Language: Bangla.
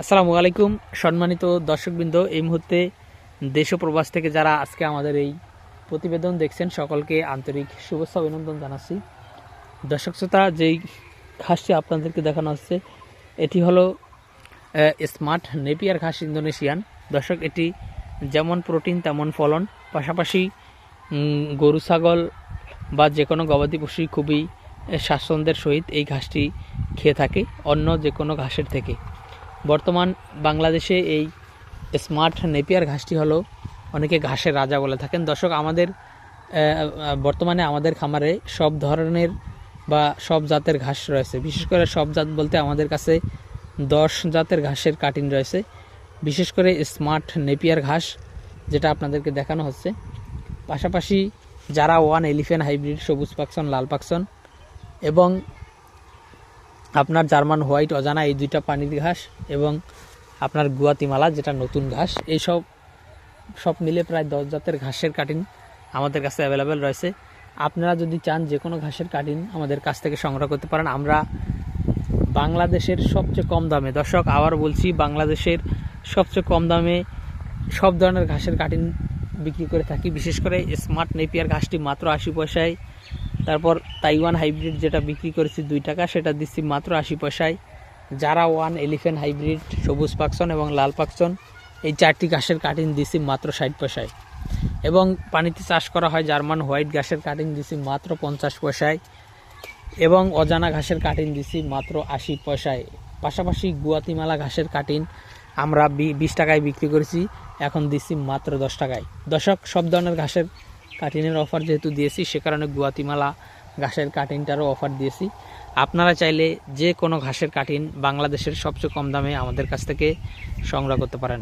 আসসালামু আলাইকুম, সম্মানিত দর্শকবৃন্দ, এই মুহূর্তে দেশ প্রবাস থেকে যারা আজকে আমাদের এই প্রতিবেদন দেখছেন, সকলকে আন্তরিক শুভেচ্ছা অভিনন্দন জানাচ্ছি। দর্শক শ্রোতা, যেই ঘাসটি আপনাদেরকে দেখানো হচ্ছে, এটি হলো স্মার্ট নেপিয়ার ঘাস ইন্দোনেশিয়ান। দর্শক, এটি যেমন প্রোটিন, তেমন ফলন। পাশাপাশি গরু, ছাগল বা যে কোনো গবাদি পশুই খুবই স্বাচ্ছন্দ্যের সহিত এই ঘাসটি খেয়ে থাকে, অন্য যে কোনো ঘাসের থেকে। বর্তমান বাংলাদেশে এই স্মার্ট নেপিয়ার ঘাসটি হলো অনেকে ঘাসের রাজা বলে থাকেন। দর্শক, আমাদের বর্তমানে আমাদের খামারে সব ধরনের বা সব জাতের ঘাস রয়েছে। বিশেষ করে সব জাত বলতে আমাদের কাছে দশ জাতের ঘাসের কাটিং রয়েছে। বিশেষ করে স্মার্ট নেপিয়ার ঘাস যেটা আপনাদেরকে দেখানো হচ্ছে। পাশাপাশি যারা ওয়ান এলিফেন্ট হাইব্রিড সবুজ পাকসন, লাল পাকসন এবং আপনার জার্মান হোয়াইট অজানা এই দুইটা পানির ঘাস এবং আপনার গুয়াতিমালা, যেটা নতুন ঘাস এই সব সব মিলে প্রায় দশ জাতের ঘাসের কাটিং আমাদের কাছে অ্যাভেলেবেল রয়েছে। আপনারা যদি চান যে কোনো ঘাসের কাটিং আমাদের কাছ থেকে সংগ্রহ করতে পারেন। আমরা বাংলাদেশের সবচেয়ে কম দামে, দর্শক, আবার বলছি, বাংলাদেশের সবচেয়ে কম দামে সব ধরনের ঘাসের কাটিং বিক্রি করে থাকি। বিশেষ করে স্মার্ট নেপিয়ার ঘাসটি মাত্র আশি পয়সায় তারপর তাইওয়ান হাইব্রিড যেটা বিক্রি করেছি দুই টাকা, সেটা দিচ্ছি মাত্র আশি পয়সায়। যারা ওয়ান এলিফেন্ট হাইব্রিড, সবুজ পাকসন এবং লাল পাকসন, এই চারটি ঘাসের কাটিং দিছি মাত্র ষাট পয়সায়। এবং পানিতে চাষ করা হয় জার্মান হোয়াইট ঘাসের কাটিং দিছি মাত্র পঞ্চাশ পয়সায় এবং অজানা ঘাসের কাটিং দিছি মাত্র আশি পয়সায়। পাশাপাশি গুয়াতিমালা ঘাসের কাটিং আমরা বিশ টাকায় বিক্রি করেছি, এখন দিচ্ছি মাত্র দশ টাকায়। দশক সব ধরনের ঘাসের কাটিংয়ের অফার যেহেতু দিয়েছি, সে কারণে গুয়াতিমালা ঘাসের কাটিংটারও অফার দিয়েছি। আপনারা চাইলে যে কোনো ঘাসের কাটিন বাংলাদেশের সবচেয়ে কম দামে আমাদের কাছ থেকে সংগ্রহ করতে পারেন।